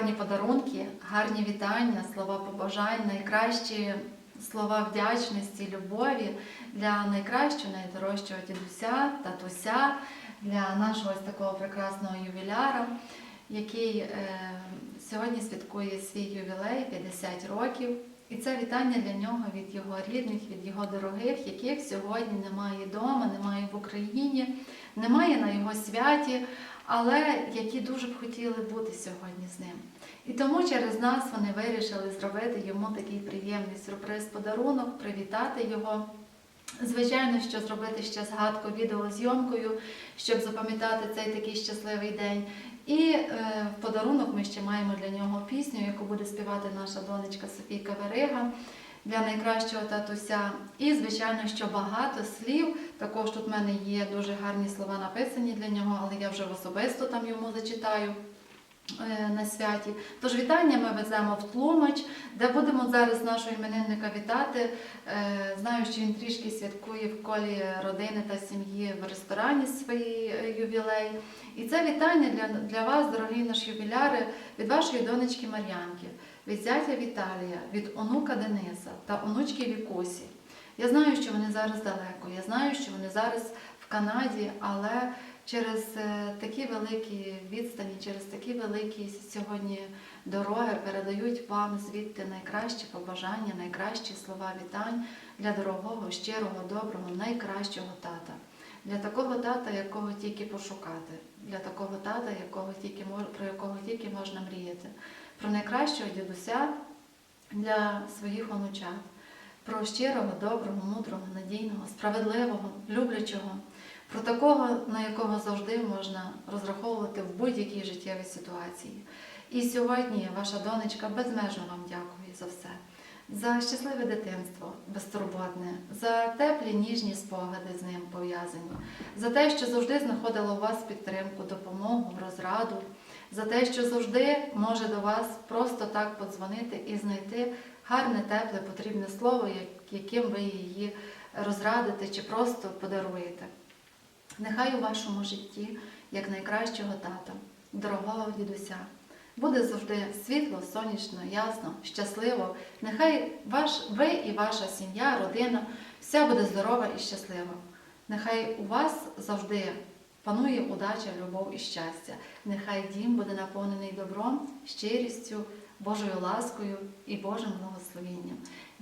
гарні подарунки, гарні вітання, слова побажань, найкращі слова вдячності, любові для найкращого, найдорожчого дідуся, татуся, для нашого ось такого прекрасного ювіляра, який е, сьогодні святкує свій ювілей 50 років. І це вітання для нього від його рідних, від його дорогих, яких сьогодні немає вдома, немає в Україні, немає на його святі, але які дуже б хотіли бути сьогодні з ним. І тому через нас вони вирішили зробити йому такий приємний сюрприз подарунок, привітати його. Звичайно, що зробити ще згадку відеозйомкою, щоб запам'ятати цей такий щасливий день. І е, в подарунок ми ще маємо для нього пісню, яку буде співати наша донечка Софійка Верига для найкращого татуся. І, звичайно, що багато слів. Також тут в мене є дуже гарні слова написані для нього, але я вже особисто там йому зачитаю на святі. Тож вітання ми веземо в Тлумач, де будемо зараз нашого іменинника вітати. Е, Знаю, що він трішки святкує в колі родини та сім'ї в ресторані свій е, ювілей. І це вітання для, для вас, дорогі наші ювіляри, від вашої донечки Мар'янки, від зятя Віталія, від онука Дениса та онучки Вікусі. Я знаю, що вони зараз далеко, я знаю, що вони зараз в Канаді, але через е, такі великі відстані, через такі великі сьогодні дороги передають вам звідти найкращі побажання, найкращі слова вітань для дорогого, щирого, доброго, найкращого тата. Для такого тата, якого тільки пошукати, для такого тата, якого тільки про якого тільки можна мріяти, про найкращого дідуся для своїх онучат, про щирого, доброго, мудрого, надійного, справедливого, люблячого, про такого, на якого завжди можна розраховувати в будь-якій життєвій ситуації. І сьогодні ваша донечка безмежно вам дякує за все. За щасливе дитинство, безтурботне, за теплі ніжні спогади з ним пов'язані, за те, що завжди знаходила у вас підтримку, допомогу, розраду, за те, що завжди може до вас просто так подзвонити і знайти гарне, тепле, потрібне слово, яким ви її розрадите чи просто подаруєте. Нехай у вашому житті, як найкращого тата, дорогого дідуся, буде завжди світло, сонячно, ясно, щасливо. Нехай ваш, ви і ваша сім'я, родина вся буде здорова і щаслива. Нехай у вас завжди панує удача, любов і щастя. Нехай дім буде наповнений добром, щирістю, Божою ласкою і Божим благословінням.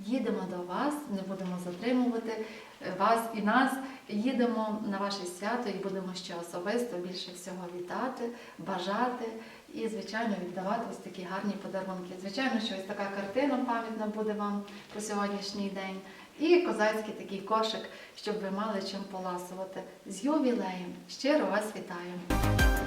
Їдемо до вас, не будемо затримувати е, вас і нас. Їдемо на ваше свято і будемо ще особисто більше всього вітати, бажати і, звичайно, віддавати ось такі гарні подарунки. Звичайно, що ось така картина пам'ятна буде вам про сьогоднішній день. І козацький такий кошик, щоб ви мали чим поласувати. З ювілеєм! Щиро вас вітаю!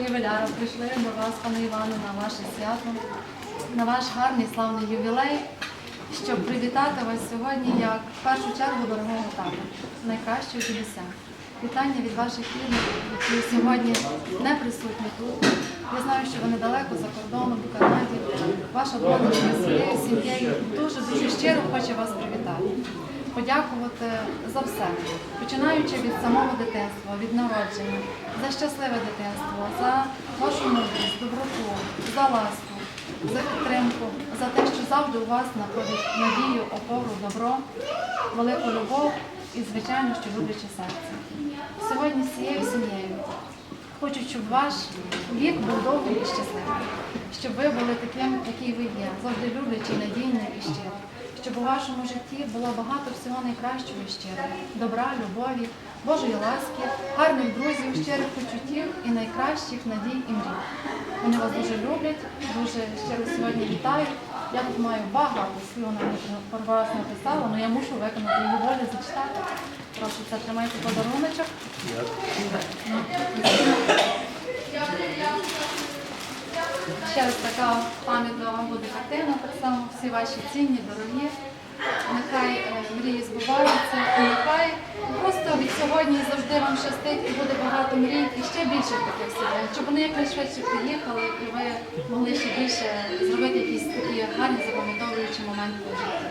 Ювіляра прийшли до вас, пане Іване, на ваше свято, на ваш гарний славний ювілей, щоб привітати вас сьогодні як в першу чергу дорогого тата, найкращого дідуся. Вітання від ваших рідних, які сьогодні не присутні тут. Я знаю, що вони далеко за кордоном, в Канаді. Ваша донечка своєю сім'єю дуже дуже щиро хоче вас привітати подякувати за все, починаючи від самого дитинства, від народження, за щасливе дитинство, за вашу мудрість, доброту, за ласку, за підтримку, за те, що завжди у вас знаходить надію, опору, добро, велику любов і, звичайно, що любляче серце. Сьогодні з цією сім'єю хочу, щоб ваш вік був довгий і щасливий, щоб ви були таким, який ви є, завжди люблячий, надійний і щирий. Щоб у вашому житті було багато всього найкращого і щирого, добра, любові, Божої ласки, гарних друзів, щирих почуттів і найкращих надій і мрій. Вони вас дуже люблять, дуже щиро сьогодні вітають. Я тут маю багато слів навіть вас написала, але я мушу виконати її волю, зачитати. Прошу, це тримайте подаруночок. Ще раз така пам'ятна вам буде картина, так само всі ваші цінні, дорогі. Нехай е, мрії збуваються, і нехай просто від сьогодні завжди вам щастить і буде багато мрій і ще більше таких сьогодні, щоб вони якнайшвидше приїхали і ви могли ще більше зробити якісь такі гарні запам'ятовуючі моменти в житті.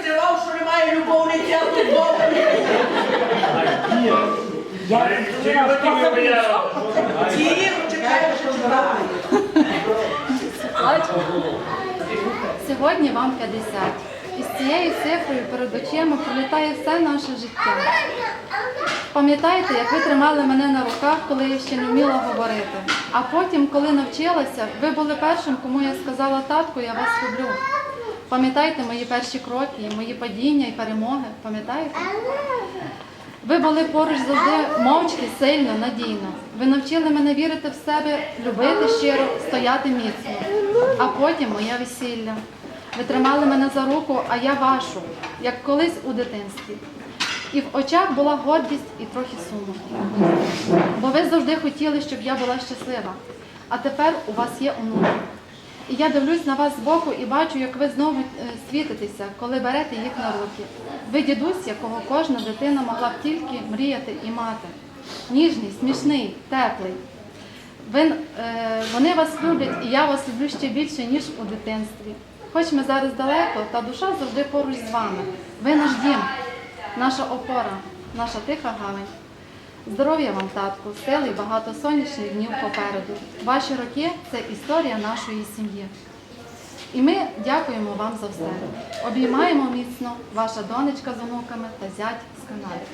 Скривав, що немає любовниця, а тут Бог. Ті, чекаю, що. Сьогодні вам 50. І з цією цифрою перед очима пролітає все наше життя. Пам'ятаєте, як ви тримали мене на руках, коли я ще не вміла говорити. А потім, коли навчилася, ви були першим, кому я сказала татку, я вас люблю. Пам'ятаєте мої перші кроки, мої падіння і перемоги? Пам'ятаєте? Ви були поруч завжди мовчки, сильно, надійно. Ви навчили мене вірити в себе, любити щиро, стояти міцно. А потім моє весілля. Ви тримали мене за руку, а я вашу, як колись у дитинстві. І в очах була гордість і трохи суму. Бо ви завжди хотіли, щоб я була щаслива. А тепер у вас є онуки. І я дивлюсь на вас збоку і бачу, як ви знову е, світитеся, коли берете їх на руки. Ви дідусь, якого кожна дитина могла б тільки мріяти і мати. Ніжний, смішний, теплий. Ви, е, вони вас люблять, і я вас люблю ще більше, ніж у дитинстві. Хоч ми зараз далеко, та душа завжди поруч з вами. Ви наш дім, наша опора, наша тиха гавань. Здоров'я вам, татку, сили і багато сонячних днів попереду. Ваші роки це історія нашої сім'ї. І ми дякуємо вам за все. Обіймаємо міцно ваша донечка з онуками та зять з Канади.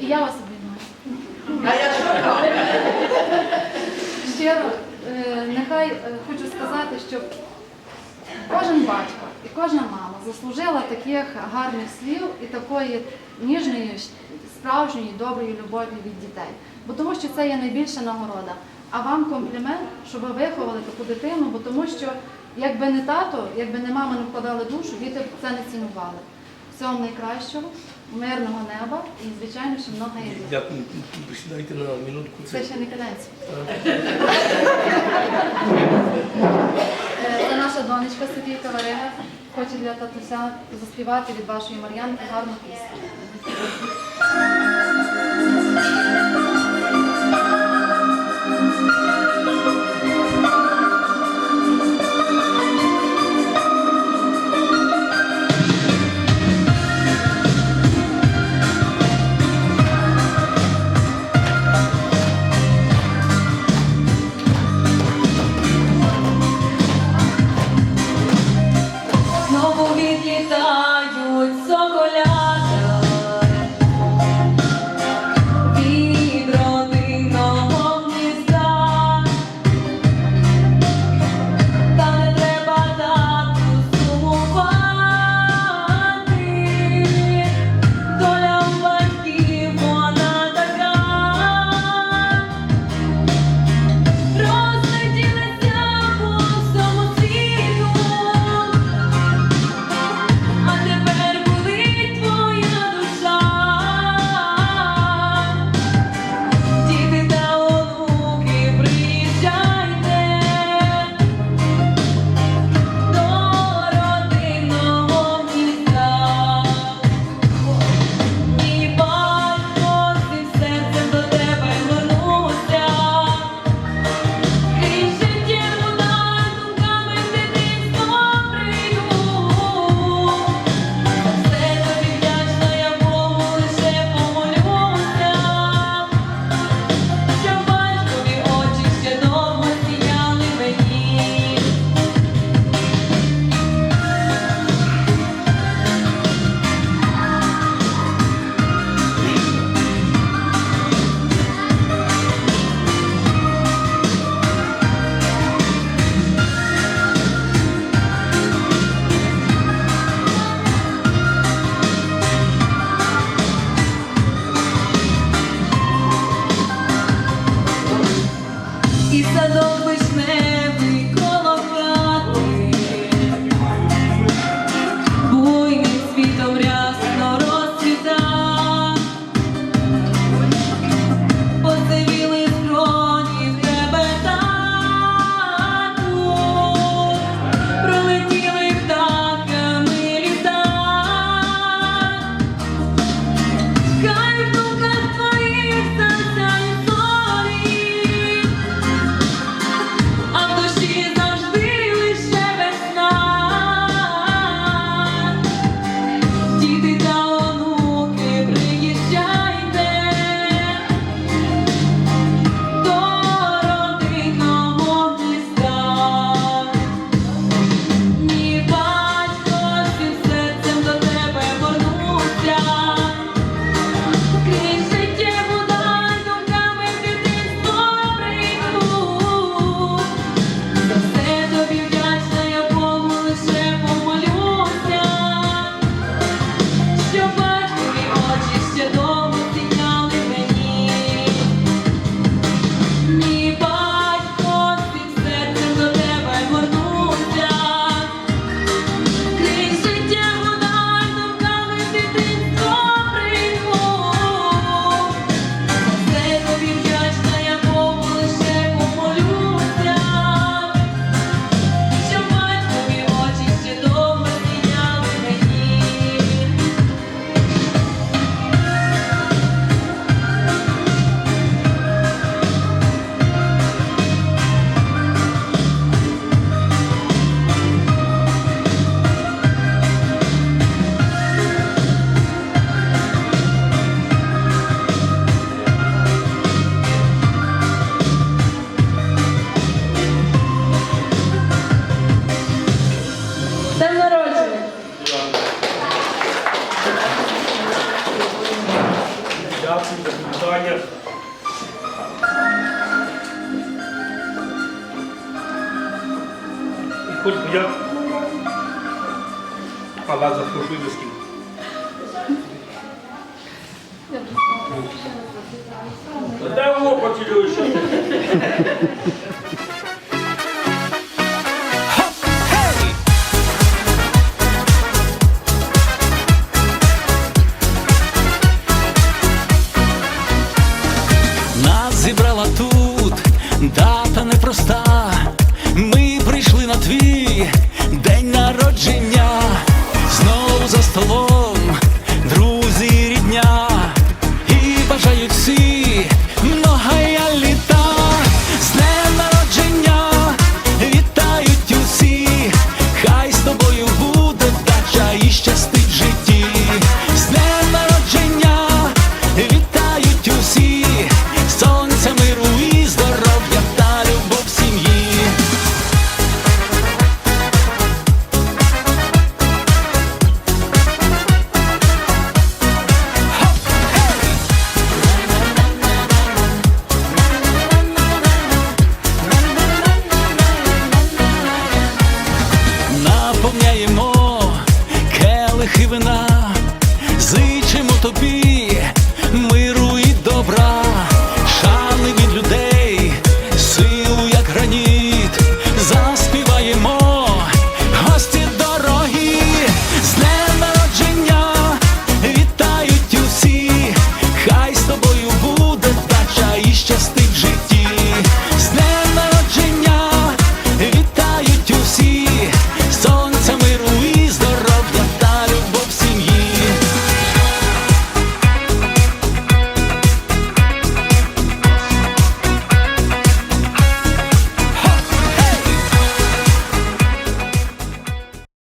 І я вас обіймаю. Щиро, е, нехай е, хочу сказати, що кожен батько і кожна мама заслужила таких гарних слів і такої ніжної, справжньої, доброї любові від дітей. Бо тому що це є найбільша нагорода. А вам комплімент, що ви виховали таку дитину, бо тому що якби не тато, якби не мама не вкладали душу, діти б це не цінували. Всього найкращого, мирного неба і, звичайно, ще много є. Дякую, сідайте на минутку. Це ще не кінець. Е, Це наша донечка Софійка Варига. Хоче для татуся заспівати від вашої Мар'янки гарну пісню. Ваня. І хоч би як. Пала запрошуй до стіл. Дай око цілюй, зібрала тут дата непроста. Ми прийшли на твій день народження, знову за столом.